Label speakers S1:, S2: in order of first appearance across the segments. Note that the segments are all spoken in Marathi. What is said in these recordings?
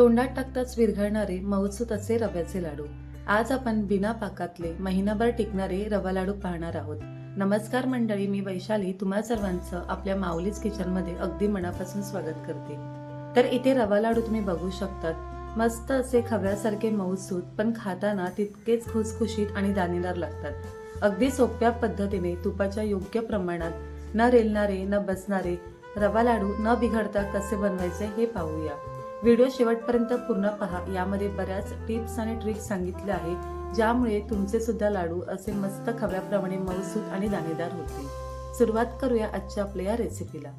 S1: तोंडात टाकताच विरघळणारे मऊसूत असे रव्याचे लाडू. आज आपण बिना पाकातले महिनाभर टिकणारे रवा लाडू पाहणार आहोत. नमस्कार मंडळी मी वैशाली. तुम्हा सर्वांचं आपल्या माऊलीज किचनमध्ये अगदी मनापासून स्वागत करते. तर इथे रवा लाडू तुम्ही बघू शकतात. मस्त असे खव्यासारखे मऊसूत पण खाताना तितकेच खुसखुशीत आणि दाणेदार लागतात. अगदी सोप्या पद्धतीने तुपाच्या योग्य प्रमाणात न रेलणारे न बसणारे रवा लाडू न बिघडता कसे बनवायचे हे पाहूया. व्हिडिओ शेवटपर्यंत पूर्ण पहा. यामध्ये बऱ्याच टिप्स आणि ट्रिक्स सांगितल्या आहे ज्यामुळे तुमचे सुद्धा लाडू असे मस्त खव्याप्रमाणे मऊसूत आणि दाणेदार होतील. सुरुवात करूया आजच्या आपल्या या रेसिपीला.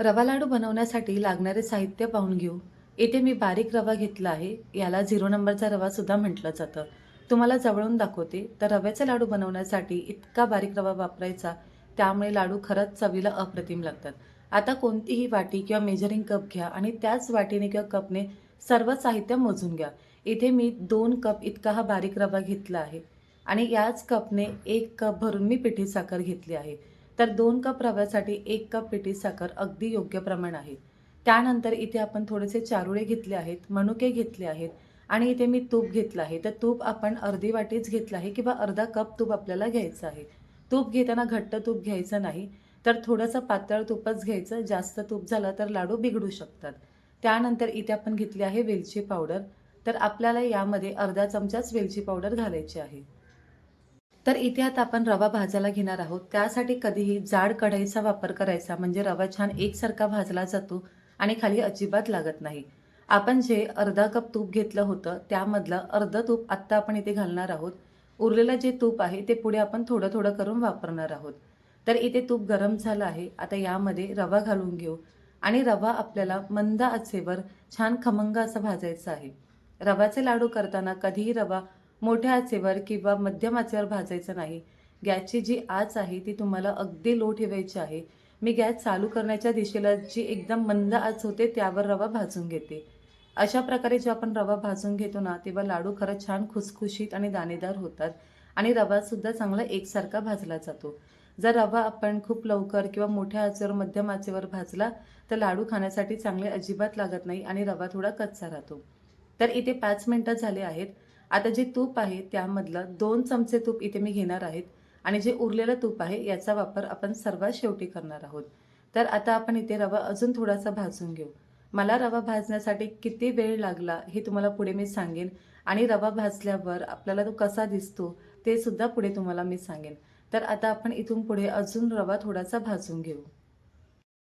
S1: रवा लाडू बनवण्यासाठी लागणारे साहित्य पाहून घेऊ. येथे मी बारीक रवा घेतला आहे. याला झिरो नंबरचा रवा सुद्धा म्हटलं जातं. तुम्हाला जवळून दाखवते तर रव्याचे लाडू बनवण्यासाठी इतका बारीक रवा वापरायचा त्यामुळे लाडू खरंच चवीला अप्रतिम लागतात. आता कोणतीही वाटी किंवा मेजरिंग कप घ्या आणि त्याच वाटीने किंवा कपने सर्व साहित्य मोजून घ्या. इथे मी दोन कप इतका हा बारीक रवा घेतला आहे आणि याच कपने एक कप भरून मी पिठी साखर घेतली आहे. तर दोन कप रव्यासाठी एक कप पिठी साखर अगदी योग्य प्रमाण आहे. त्यानंतर इथे आपण थोडेसे चारुळे घेतले आहेत मनुके घेतले आहेत आणि इथे मी तूप घेतलं आहे. तर तूप आपण अर्धी वाटीच घेतलं आहे किंवा अर्धा कप तूप आपल्याला घ्यायचं आहे. तूप घेताना घट्ट तूप घ्यायचं नाही. तर थोडंसं पातळ तूपच घ्यायचं जास्त तूप झालं तर लाडू बिघडू शकतात. त्यानंतर इथे आपण घेतली आहे वेलची पावडर. तर आपल्याला यामध्ये अर्धा चमचाच वेलची पावडर घालायची आहे. तर इथे आता आपण रवा भाजायला घेणार आहोत. त्यासाठी कधीही जाड कढईचा वापर करायचा म्हणजे रवा छान एकसारखा भाजला जातो आणि खाली अजिबात लागत नाही. आपण जे अर्धा कप तूप घेतलं होतं त्यामधलं अर्धं तूप आत्ता आपण इथे घालणार आहोत. उरलेलं जे तूप आहे ते पुढे आपण थोडं थोडं करून वापरणार आहोत. तर इथे तूप गरम झालं आहे. आता यामध्ये रवा घालून घेऊ. आणि रवा आपल्याला मंद आचेवर छान खमंग असं भाजायचं आहे. रव्याचे लाडू करताना कधीही रवा मोठ्या आचेवर किंवा मध्यम आचेवर भाजायचं नाही. गॅसची जी आच आहे ती तुम्हाला अगदी लो ठेवायची आहे. मी गॅस चालू करण्याच्या दिशेला जी एकदम मंद आच होते त्यावर रवा भाजून घेते. अशा प्रकारे जेव्हा आपण रवा भाजून घेतो ना तेव्हा लाडू खरंच छान खुसखुशीत आणि दाणेदार होतात आणि रवासुद्धा चांगला एकसारखा भाजला जातो. जर रवा आपण खूप लवकर किंवा मोठ्या आचेवर मध्यम आचेवर भाजला तर लाडू खाण्यासाठी चांगले अजिबात लागत नाही आणि रवा थोडा कच्चा राहतो. तर इथे पाच मिनटं झाले आहेत. आता जे तूप आहे त्यामधलं दोन चमचे तूप इथे मी घेणार आहेत. आणि जे उरलेलं तूप आहे याचा वापर आपण सर्वात शेवटी करणार आहोत. तर आता आपण इथे रवा अजून थोडासा भाजून घेऊ. मला रवा भाजण्यासाठी किती वेळ लागला हे तुम्हाला पुढे मी सांगेन. आणि रवा भाजल्यावर आपल्याला तो कसा दिसतो ते सुद्धा पुढे तुम्हाला मी सांगेन. तर आता आपण इथून पुढे अजून रवा थोडासा भाजून घेऊ.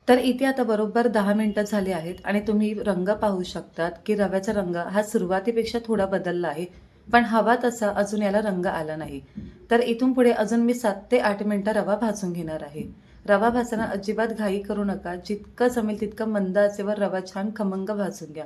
S1: तर इथे आता बरोबर दहा मिनटं झाली आहेत आणि तुम्ही रंग पाहू शकतात की रव्याचा रंग हा सुरुवातीपेक्षा थोडा बदलला आहे पण हवा तसा अजून याला रंग आला नाही. तर इथून पुढे अजून मी सात ते आठ मिनटं रवा भाजून घेणार आहे. रवा भाजताना अजिबात घाई करू नका जितकं जमेल तितकं मंद आचेवर रवा छान खमंग भाजून घ्या.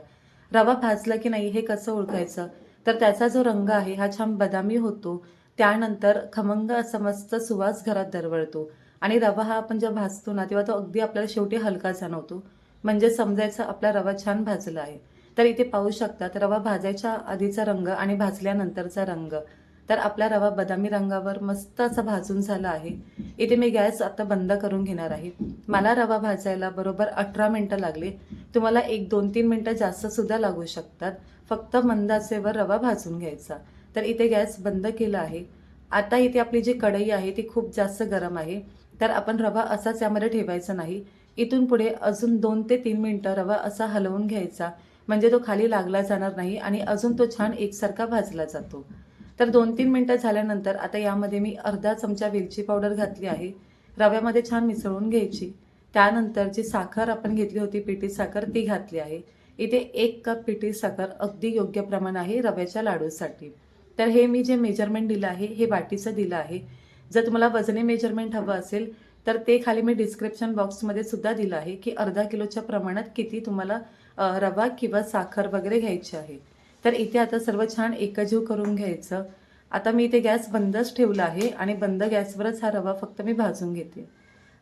S1: रवा भाजला की नाही हे कसं ओळखायचं? तर त्याचा जो रंग आहे हा छान बदामी होतो त्यानंतर खमंग असा मस्त सुवास घरात दरवळतो. आणि रवा हा आपण जेव्हा भाजतो ना तेव्हा तो अगदी आपल्याला शेवटी हलका जाणवतो. म्हणजे समजायचं आपला रवा छान भाजला आहे. तर इथे पाहू शकतात रवा भाजायच्या आधीचा रंग आणि भाजल्यानंतरचा रंग. तर आपला रवा बदामी रंगावर मस्त असा भाजून झाला आहे. इथे मी गॅस आता बंद करून घेणार आहे. मला रवा भाजायला बरोबर अठरा मिनटं लागले. तुम्हाला एक दोन तीन मिनटं जास्त सुद्धा लागू शकतात. फक्त मंदाचेवर रवा भाजून घ्यायचा. तर इथे गॅस बंद केला आहे. आता इथे आपली जी कढई आहे ती खूप जास्त गरम आहे. तर आपण रवा असाच यामध्ये ठेवायचा नाही. इथून पुढे अजून दोन ते तीन मिनटं रवा असा हलवून घ्यायचा. म्हणजे तो खाली लागला जाणार नाही आणि अजून तो छान एकसारखा भाजला जातो. तर दोन तीन मिनटं झाल्यानंतर आता यामध्ये मी अर्धा चमचा वेलची पावडर घातली आहे. रव्यामध्ये छान मिसळून घ्यायची. त्यानंतर जी साखर आपण घेतली होती पिठी साखर ती घातली आहे. इथे एक कप पिठी साखर अगदी योग्य प्रमाण आहे रव्याच्या लाडूसाठी. तर हे मी जे मेजरमेंट दिलं आहे हे वाटीचं दिलं आहे. जर तुम्हाला वजनी मेजरमेंट हवं असेल तर ते खाली मी डिस्क्रिप्शन बॉक्समध्ये सुद्धा दिलं आहे की अर्धा किलोच्या प्रमाणात किती तुम्हाला रवा किंवा साखर वगैरे घ्यायची आहे. तर इथे आता सर्व छान एकजीव करून घ्यायचं. आता मी इथे गॅस बंदच ठेवला आहे आणि बंद गॅसवरच हा रवा फक्त मी भाजून घेते.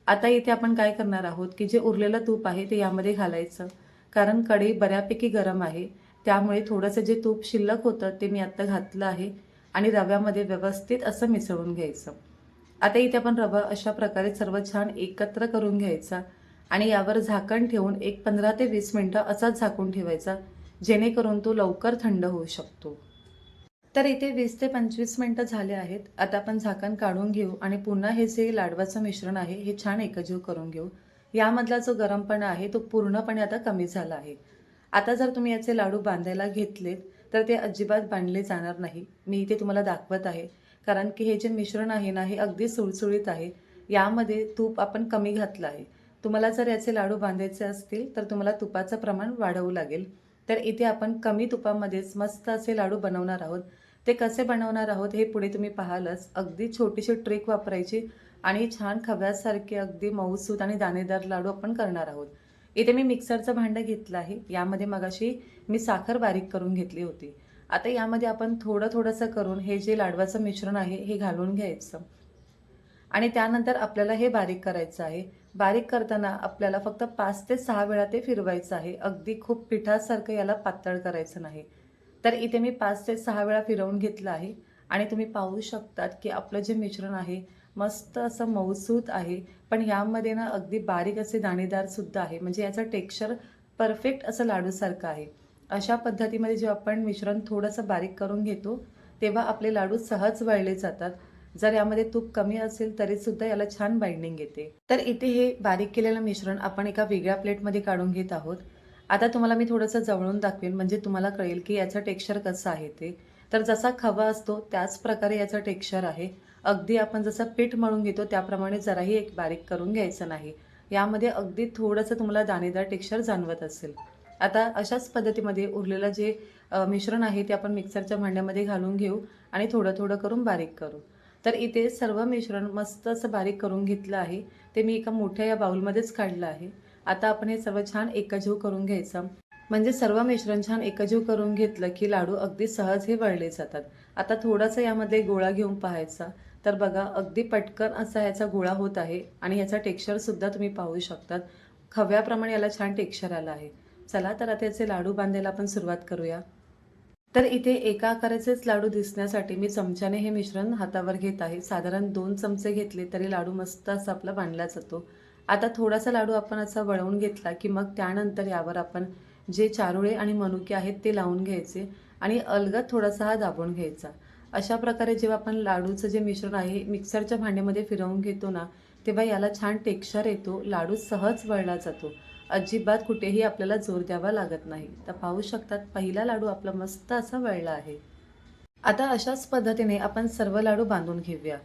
S1: आता इथे आपण काय करणार आहोत की जे उरलेलं तूप आहे ते यामध्ये घालायचं. कारण कढई बऱ्यापैकी गरम आहे. त्यामुळे थोडंसं जे तूप शिल्लक होतं ते मी आत्ता घातलं आहे आणि रव्यामध्ये व्यवस्थित असं मिसळून घ्यायचं. आता इथे आपण रवा अशा प्रकारे सर्व छान एकत्र करून घ्यायचा आणि यावर झाकण ठेवून एक पंधरा ते वीस मिनटं असाच झाकून ठेवायचा जेणेकरून तो लवकर थंड होऊ शकतो. तर इथे वीस ते पंचवीस मिनटं झाले आहेत. आता आपण झाकण काढून घेऊ आणि पुन्हा हे जे लाडवाचं मिश्रण आहे हे छान एकजीव करून घेऊ. यामधला जो गरमपणा आहे तो पूर्णपणे आता कमी झाला आहे. आता जर तुम्ही याचे लाडू बांधायला घेतलेत तर ते अजिबात बांधले जाणार नाही. मी इथे तुम्हाला दाखवत आहे. कारण की हे जे मिश्रण आहे ना हे अगदी सुळसुळीत आहे. यामध्ये तूप आपण कमी घातलं आहे. तुम्हाला जर याचे लाडू बांधायचे असतील तर तुम्हाला तुपाचं प्रमाण वाढवू लागेल. तर इथे आपण कमी तुपामध्येच मस्त असे लाडू बनवणार आहोत. ते कसे बनवणार आहोत हे पुढे तुम्ही पाहालच. अगदी छोटीशी ट्रिक वापरायची आणि छान खव्यासारखे अगदी मऊसूत आणि दाणेदार लाडू आपण करणार आहोत. इथे मी मिक्सरचं भांडं घेतलं आहे. यामध्ये मगाशी मी साखर बारीक करून घेतली होती. आता यामध्ये आपण थोडं थोडंसं करून हे जे लाडवाचं मिश्रण आहे हे घालून घ्यायचं. आणि त्यानंतर आपल्याला हे बारीक करायचं आहे. बारीक करताना आपल्याला फक्त पाच ते सहा वेळा ते फिरवायचं आहे. अगदी खूप पिठासारखं याला पातळ करायचं नाही. तर इथे मी पाच ते सहा वेळा फिरवून घेतलं आहे. आणि तुम्ही पाहू शकतात की आपलं जे मिश्रण आहे मस्त असं मऊसूत आहे. पण यामध्ये ना अगदी बारीक असे दाणेदार सुद्धा आहे. म्हणजे याचं टेक्स्चर परफेक्ट असं लाडूसारखं आहे. अशा पद्धतीमध्ये जेव्हा आपण मिश्रण थोडंसं बारीक करून घेतो तेव्हा आपले लाडू सहज वळले जातात. जर यामध्ये तूप कमी असेल तरी सुद्धा याला छान बाइंडिंग येते. तर इथे हे बारीक केलेलं मिश्रण आपण एका वेगळ्या प्लेटमध्ये काढून घेत आहोत. आता तुम्हाला मी थोडंसं जवळून दाखवेन. म्हणजे तुम्हाला कळेल की याचं टेक्स्चर कसं आहे ते. तर जसा खवा असतो त्याच प्रकारे याचं टेक्स्चर आहे. अगदी आपण जसं पीठ मळून घेतो त्याप्रमाणे जराही एक बारीक करून घ्यायचं नाही. यामध्ये अगदी थोडंसं तुम्हाला दाणेदार टेक्स्चर जाणवत असेल. आता अशाच पद्धतीमध्ये उरलेलं जे मिश्रण आहे ते आपण मिक्सरच्या भांड्यामध्ये घालून घेऊ आणि थोडं थोडं करून बारीक करू. तर इथे सर्व मिश्रण मस्त असं बारीक करून घेतलं आहे. ते मी एका मोठ्या या बाउलमध्येच काढलं आहे. आता आपण हे सर्व छान एकजीव करून घ्यायचं. म्हणजे सर्व मिश्रण छान एकजीव करून घेतलं की लाडू अगदी सहज हे वळले जातात. आता थोडासा यामध्ये गोळा घेऊन पाहायचा. तर बघा अगदी पटकन असा ह्याचा गोळा होत आहे आणि ह्याचा टेक्स्चरसुद्धा तुम्ही पाहू शकतात. खव्याप्रमाणे याला छान टेक्स्चर आलं आहे. चला तर आता याचे लाडू बांधायला आपण सुरुवात करूया. तर इथे एका आकाराचेच लाडू दिसण्यासाठी मी चमच्याने हे मिश्रण हातावर घेत आहे. साधारण दोन चमचे घेतले तरी लाडू मस्त असा आपला बांधला जातो. आता थोडासा लाडू आपण असा वळवून घेतला की मग त्यानंतर यावर आपण जे चारोळे आणि मनुके आहेत ते लावून घ्यायचे आणि अलगद थोडासा हा दाबून घ्यायचा. अशा प्रकारे जेव्हा आपण लाडूचं जे मिश्रण आहे मिक्सरच्या भांड्यामध्ये फिरवून घेतो ना तेव्हा याला छान टेक्स्चर येतो लाडू सहज वळला जातो. अजिबात कुठेही आपल्याला जोर द्यावा लागत नाही. तर पाहू शकतात पहिला लाडू आपला मस्त असा वळला आहे. आता अशाच पद्धतीने आपण सर्व लाडू बांधून घेऊया.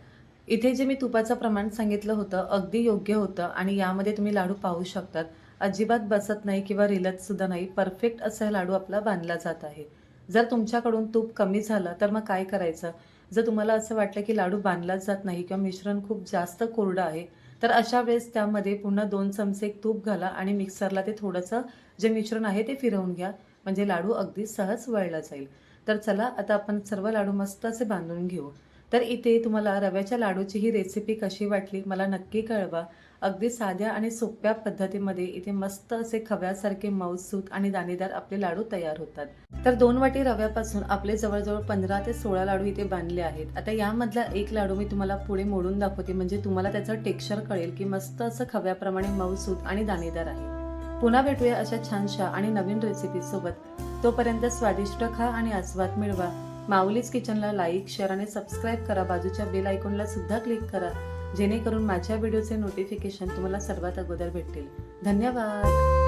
S1: इथे जे मी तुपाचं प्रमाण सांगितलं होतं अगदी योग्य होतं आणि यामध्ये तुम्ही लाडू पाहू शकतात. अजिबात बसत नाही किंवा रिलत सुद्धा नाही परफेक्ट असा लाडू आपला बांधला जात आहे. जर तुमच्याकडून तूप कमी झालं तर मग काय करायचं? जर तुम्हाला असं वाटलं की लाडू बांधलाच जात नाही किंवा मिश्रण खूप जास्त कोरडं आहे तर अशा वेळेस त्यामध्ये पुन्हा दोन चमचे तूप घाला आणि मिक्सरला ते थोडंसं जे मिश्रण आहे ते फिरवून घ्या म्हणजे लाडू अगदी सहज वळला जाईल. तर चला आता आपण सर्व लाडू मस्त असे बांधून घेऊ. तर इथे तुम्हाला रव्याच्या लाडूची ही रेसिपी कशी वाटली मला नक्की कळवा. अगदी साध्या आणि सोप्या पद्धतीमध्ये इथे मस्त असे खव्यासारखे मऊसूत आणि दाणेदार आपले लाडू तयार होतात. तर दोन वाटी रव्यापासून आपले जवळजवळ पंधरा ते सोळा लाडू इथे बांधले आहेत. आता यामधला एक लाडू मी तुम्हाला पुढे मोडून दाखवते म्हणजे तुम्हाला त्याचं टेक्स्चर कळेल की मस्त असं खव्याप्रमाणे मऊसूत आणि दाणेदार आहे. पुन्हा भेटूया अशा छानशा आणि नवीन रेसिपी सोबत. तोपर्यंत स्वादिष्ट खा आणि आस्वाद मिळवा. माऊलीज किचनला लाईक शेअर आणि सबस्क्राईब करा. बाजूच्या बेल आयकॉनला सुद्धा क्लिक करा. जेणेकरून माझ्या व्हिडिओचे नोटिफिकेशन तुम्हाला सर्वात अगोदर भेटतील. धन्यवाद!